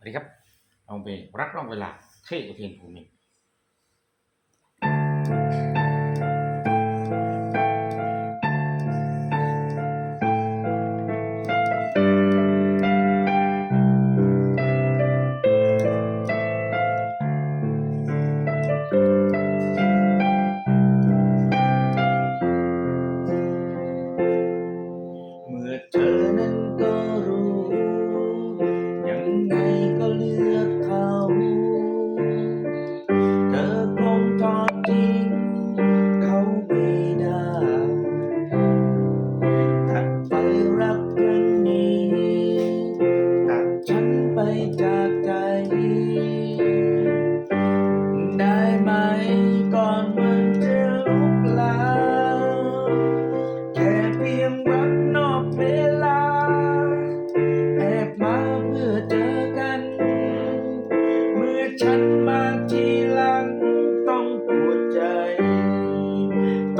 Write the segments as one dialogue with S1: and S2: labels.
S1: สวัสดีครับ เอาไปรักร่องเวลาเท่อุเทนภูมิ
S2: เมื่อเธอ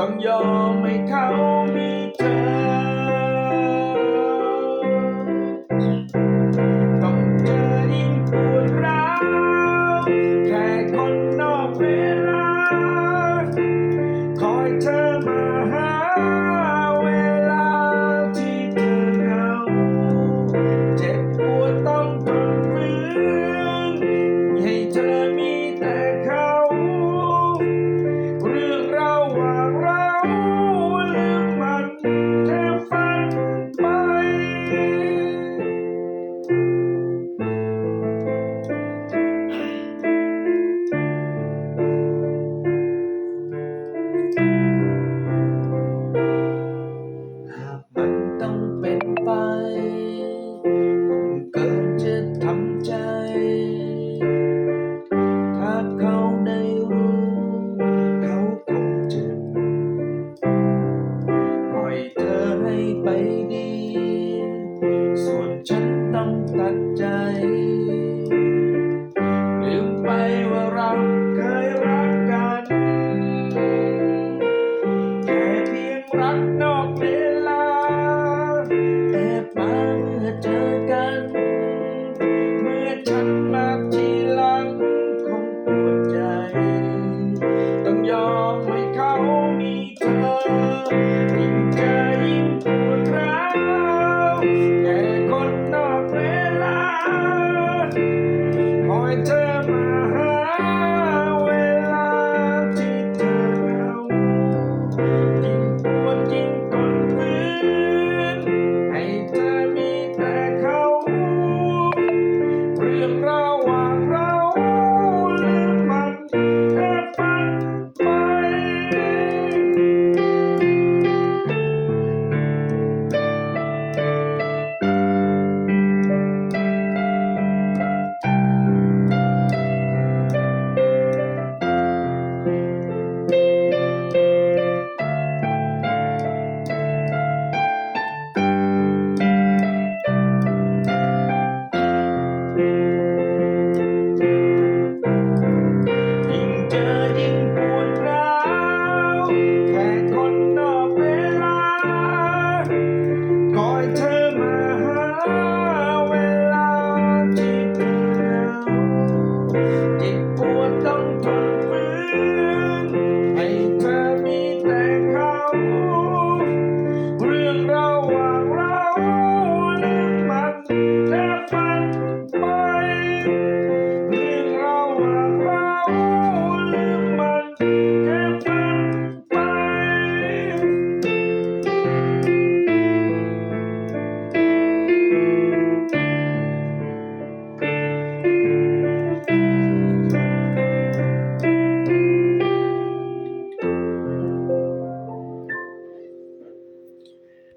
S2: ต้องยอมให้เขา Time.